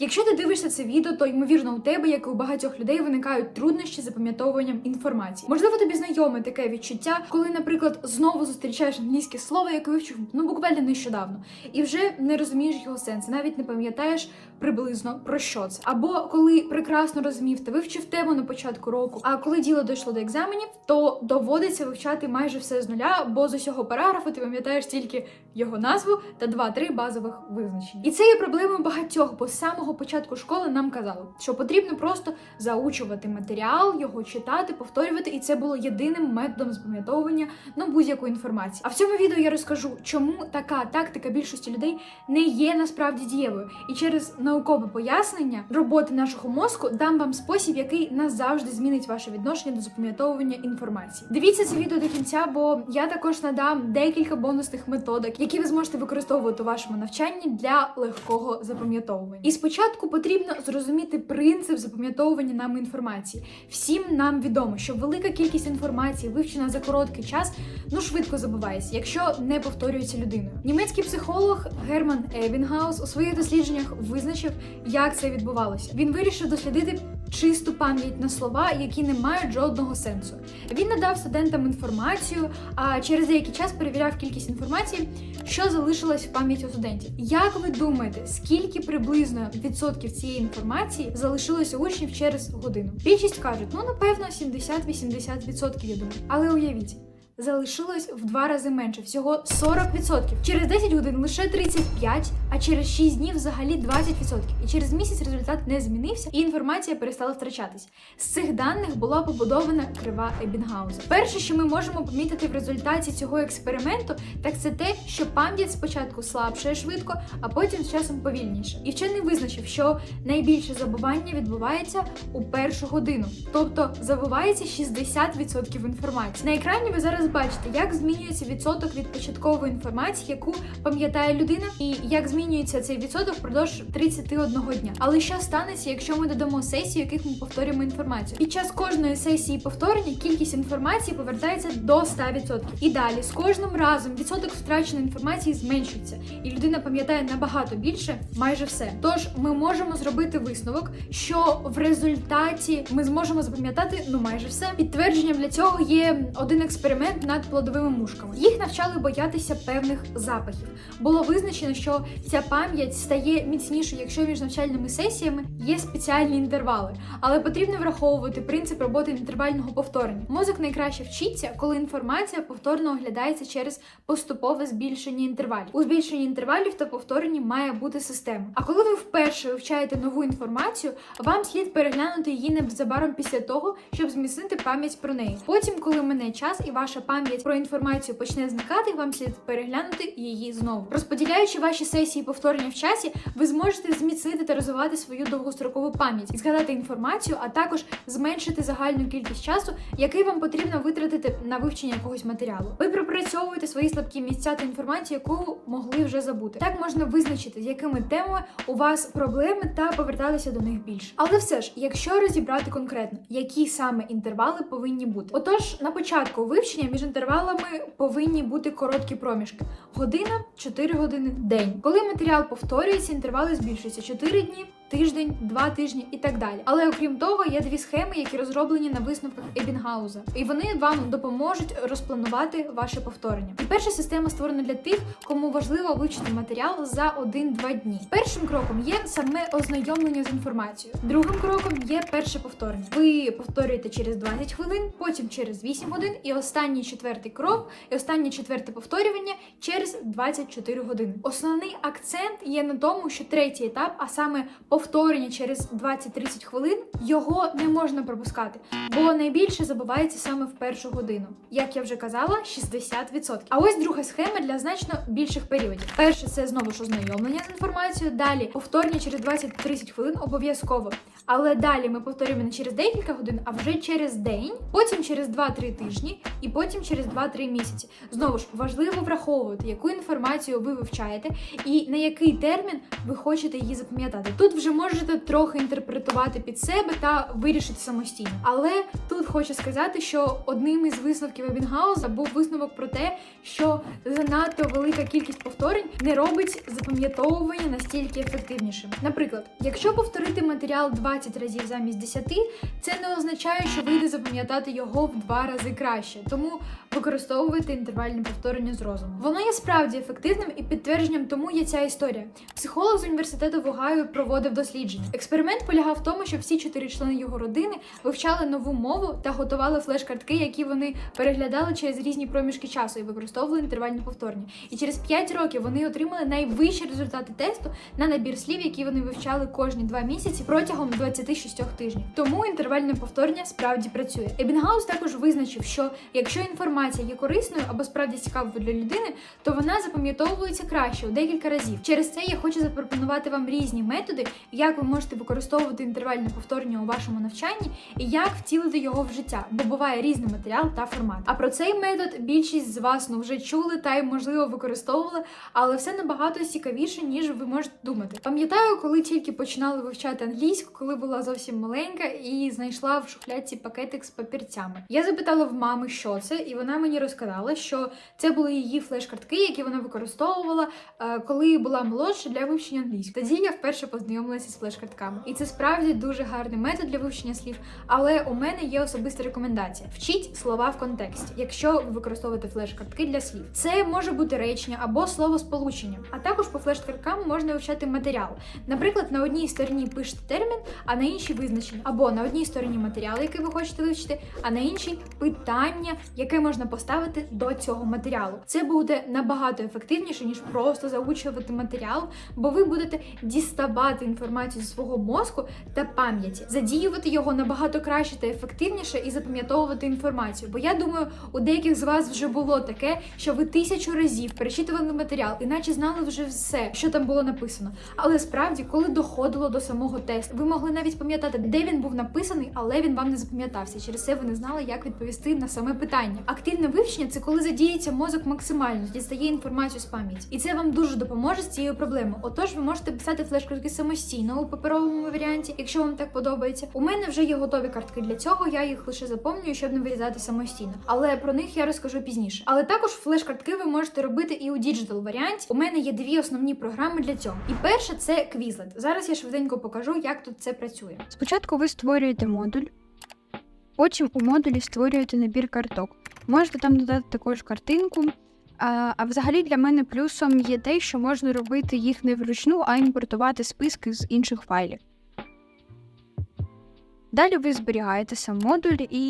Якщо ти дивишся це відео, то ймовірно у тебе, як і у багатьох людей, виникають труднощі з запам'ятовуванням інформації. Можливо, тобі знайоме таке відчуття, коли, наприклад, знову зустрічаєш англійське слово, яке вивчив ну буквально нещодавно, і вже не розумієш його сенс, навіть не пам'ятаєш приблизно про що це. Або коли прекрасно розумів та вивчив тему на початку року, а коли діло дійшло до екзаменів, то доводиться вивчати майже все з нуля, бо з усього параграфу ти пам'ятаєш тільки його назву та два-три базових визначення. І це є проблемою багатьох, бо з самого початку школи нам казали, що потрібно просто заучувати матеріал, його читати, повторювати, і це було єдиним методом запам'ятовування ну будь-якої інформації. А в цьому відео я розкажу, чому така тактика більшості людей не є насправді дієвою. І через наукове пояснення роботи нашого мозку дам вам спосіб, який назавжди змінить ваше відношення до запам'ятовування інформації. Дивіться це відео до кінця, бо я також надам декілька бонусних методик, які ви зможете використовувати у вашому навчанні для легкого запам'ятовування. І спочатку потрібно зрозуміти принцип запам'ятовування нами інформації. Всім нам відомо, що велика кількість інформації, вивчена за короткий час, ну швидко забувається, якщо не повторюється людиною. Німецький психолог Герман Евінгаус у своїх дослідженнях визначив, як це відбувалося. Він вирішив дослідити чисту пам'ять на слова, які не мають жодного сенсу. Він надав студентам інформацію, а через деякий час перевіряв кількість інформації, що залишилось в пам'яті у студентів. Як ви думаєте, скільки приблизно відсотків цієї інформації залишилося учнів через годину? Більшість кажуть, ну напевно 70-80% я думаю. Але уявіть. Залишилось в два рази менше, всього 40%. Через 10 годин лише 35%, а через 6 днів взагалі 20%. І через місяць результат не змінився, і інформація перестала втрачатись. З цих даних була побудована крива Ебінгауза. Перше, що ми можемо помітити в результаті цього експерименту, так це те, що пам'ять спочатку слабшає швидко, а потім з часом повільніше. І вчений визначив, що найбільше забування відбувається у першу годину, тобто забувається 60% інформації. На екрані ви зараз бачите, як змінюється відсоток від початкової інформації, яку пам'ятає людина, і як змінюється цей відсоток впродовж 31 дня. Але що станеться, якщо ми додамо сесії, в яких ми повторюємо інформацію? Під час кожної сесії повторення кількість інформації повертається до 100%. І далі з кожним разом відсоток втраченої інформації зменшується, і людина пам'ятає набагато більше, майже все. Тож ми можемо зробити висновок, що в результаті ми зможемо запам'ятати ну майже все. Підтвердженням для цього є один експеримент над плодовими мушками. Їх навчали боятися певних запахів. Було визначено, що ця пам'ять стає міцнішою, якщо між навчальними сесіями є спеціальні інтервали, але потрібно враховувати принцип роботи інтервального повторення. Мозок найкраще вчиться, коли інформація повторно оглядається через поступове збільшення інтервалів. У збільшенні інтервалів та повторенні має бути система. А коли ви вперше вивчаєте нову інформацію, вам слід переглянути її незабаром після того, щоб зміцнити пам'ять про неї. Потім, коли мине час і ваша пам'ять про інформацію почне зникати, вам слід переглянути її знову. Розподіляючи ваші сесії повторення в часі, ви зможете зміцнити та розвивати свою довгострокову пам'ять і згадати інформацію, а також зменшити загальну кількість часу, який вам потрібно витратити на вивчення якогось матеріалу. Ви пропрацьовуєте свої слабкі місця та інформацію, яку могли вже забути. Так можна визначити, з якими темами у вас проблеми та повертатися до них більше. Але все ж, якщо розібрати конкретно, які саме інтервали повинні бути. Отож, на початку вивчення між інтервалами повинні бути короткі проміжки: година, 4 години, день. Коли матеріал повторюється, інтервали збільшуються 4 дні. Тиждень, два тижні і так далі. Але окрім того, є дві схеми, які розроблені на висновках Ебінгауза, і вони вам допоможуть розпланувати ваше повторення. І перша система створена для тих, кому важливо вивчити матеріал за 1-2 дні. Першим кроком є саме ознайомлення з інформацією. Другим кроком є перше повторення. Ви повторюєте через 20 хвилин, потім через 8 годин, і останній четвертий крок, і останнє четверте повторювання через 24 години. Основний акцент є на тому, що третій етап, а саме повторення через 20-30 хвилин, його не можна пропускати, бо найбільше забувається саме в першу годину. Як я вже казала, 60%. А ось друга схема для значно більших періодів. Перше це знову ж ознайомлення з інформацією. Далі повторення через 20-30 хвилин обов'язково. Але далі ми повторюємо не через декілька годин, а вже через день, потім через 2-3 тижні, і потім через 2-3 місяці. Знову ж важливо враховувати, яку інформацію ви вивчаєте, і на який термін ви хочете її запам'ятати. Тут вже можете трохи інтерпретувати під себе та вирішити самостійно. Але тут хочу сказати, що одним із висновків Ебінгауза був висновок про те, що занадто велика кількість повторень не робить запам'ятовування настільки ефективнішим. Наприклад, якщо повторити матеріал 20 разів замість 10, це не означає, що вийде запам'ятати його в два рази краще. Тому використовуйте інтервальне повторення з розумом. Воно є справді ефективним і підтвердженням тому є ця історія. Психолог з університету в Огайо проводив дослідження. Експеримент полягав в тому, що всі чотири члени його родини вивчали нову мову та готували флеш-картки, які вони переглядали через різні проміжки часу і використовували інтервальне повторення. І через 5 років вони отримали найвищі результати тесту на набір слів, які вони вивчали кожні два місяці протягом 26 тижнів. Тому інтервальне повторення справді працює. Ебінгаус також визначив, що якщо інформація є корисною або справді цікавою для людини, то вона запам'ятовується краще у декілька разів. Через це я хочу запропонувати вам різні методи, як ви можете використовувати інтервальне повторення у вашому навчанні і як втілити його в життя, бо буває різний матеріал та формат. А про цей метод більшість з вас ну вже чули та й можливо використовували, але все набагато цікавіше, ніж ви можете думати. Пам'ятаю, коли тільки починали вивчати англійську, коли була зовсім маленька і знайшла в шухлядці пакетик з папірцями. Я запитала в мами, що це, і вона мені розказала, що це були її флеш-картки, які вона використовувала, е, коли була молодша для вивчення англійської. Тоді я вперше познайомилася з флеш-картками. І це справді дуже гарний метод для вивчення слів. Але у мене є особиста рекомендація: вчіть слова в контексті, якщо ви використовуєте флеш-картки для слів. Це може бути речення або слово сполучення. А також по флеш-карткам можна вивчати матеріал. Наприклад, на одній стороні пишете термін, а на іншій визначення. Або на одній стороні матеріал, який ви хочете вивчити, а на іншій питання, яке можна поставити до цього матеріалу. Це буде набагато ефективніше, ніж просто заучувати матеріал, бо ви будете діставати інформацію зі свого мозку та пам'яті, задіювати його набагато краще та ефективніше і запам'ятовувати інформацію. Бо я думаю, у деяких з вас вже було таке, що ви тисячу разів перечитували матеріал, іначе знали вже все, що там було написано. Але справді, коли доходило до самого тесту, ви могли навіть пам'ятати, де він був написаний, але він вам не запам'ятався. Через це ви не знали, як відповісти на саме питання. Активне вивчення це коли задіється мозок максимально, дістає інформацію з пам'яті, і це вам дуже допоможе з цією проблемою. Отож, ви можете писати флеш-картки самостійно у паперовому варіанті, якщо вам так подобається. У мене вже є готові картки для цього. Я їх лише заповнюю, щоб не вирізати самостійно. Але про них я розкажу пізніше. Але також флеш-картки ви можете робити і у діджитал варіанті. У мене є дві основні програми для цього. І перша це Quizlet. Зараз я швиденько покажу, як тут це працює. Спочатку ви створюєте модуль, потім у модулі створюєте набір карток. Можете там додати також картинку. А, а взагалі для мене плюсом є те, що можна робити їх не вручну, а імпортувати списки з інших файлів. Далі ви зберігаєте сам модуль, і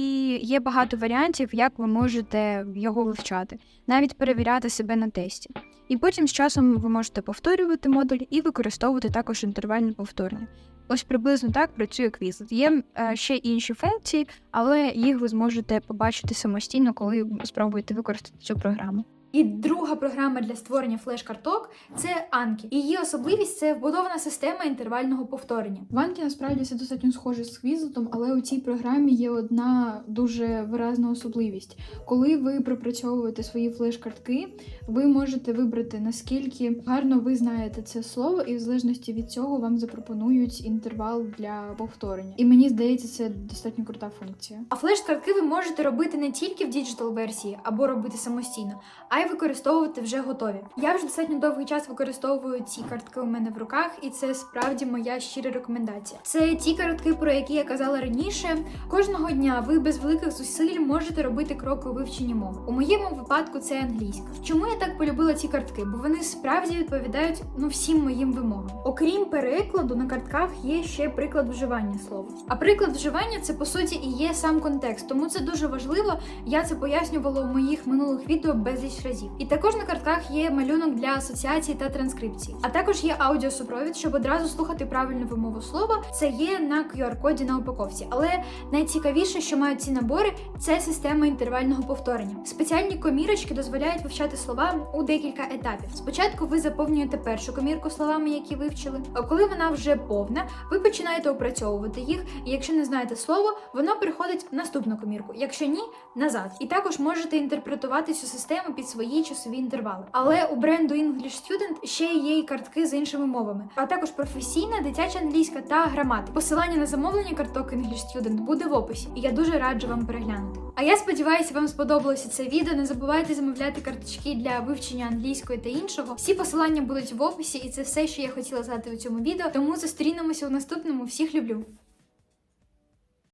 є багато варіантів, як ви можете його вивчати, навіть перевіряти себе на тесті. І потім з часом ви можете повторювати модуль і використовувати також інтервальне повторення. Ось приблизно так працює Quizlet. Є е, ще інші функції, але їх ви зможете побачити самостійно, коли спробуєте використати цю програму. І друга програма для створення флеш-карток це Анкі. Її особливість це вбудована система інтервального повторення. В Анкі насправді це достатньо схоже з Квізлетом, але у цій програмі є одна дуже виразна особливість. Коли ви пропрацьовуєте свої флеш-картки, ви можете вибрати наскільки гарно ви знаєте це слово, і в залежності від цього вам запропонують інтервал для повторення. І мені здається, це достатньо крута функція. А флеш-картки ви можете робити не тільки в діджитал версії або робити самостійно, а й використовувати вже готові. Я вже достатньо довгий час використовую ці картки у мене в руках, і це справді моя щира рекомендація. Це ті картки, про які я казала раніше. Кожного дня ви без великих зусиль можете робити кроки у вивченні мови. У моєму випадку це англійська. Чому я так полюбила ці картки? Бо вони справді відповідають ну всім моїм вимогам. Окрім перекладу, на картках є ще приклад вживання слова. А приклад вживання це по суті і є сам контекст, тому це дуже важливо. Я це пояснювала у моїх минулих відео безліч разів. І також на картках є малюнок для асоціацій та транскрипції. А також є аудіосупровід, щоб одразу слухати правильну вимову слова. Це є на QR-коді на упаковці. Але найцікавіше, що мають ці набори, це система інтервального повторення. Спеціальні комірочки дозволяють вивчати слова у декілька етапів. Спочатку ви заповнюєте першу комірку словами, які вивчили. А коли вона вже повна, ви починаєте опрацьовувати їх. І якщо не знаєте слово, воно переходить в наступну комірку. Якщо ні, назад. І також можете інтерпретувати цю систему під свої часові інтервали. Але у бренду English Student ще є й картки з іншими мовами, а також професійна, дитяча англійська та граматика. Посилання на замовлення карток English Student буде в описі, і я дуже раджу вам переглянути. А я сподіваюся, вам сподобалося це відео. Не забувайте замовляти карточки для вивчення англійської та іншого. Всі посилання будуть в описі, і це все, що я хотіла сказати у цьому відео. Тому зустрінемося у наступному. Всіх люблю!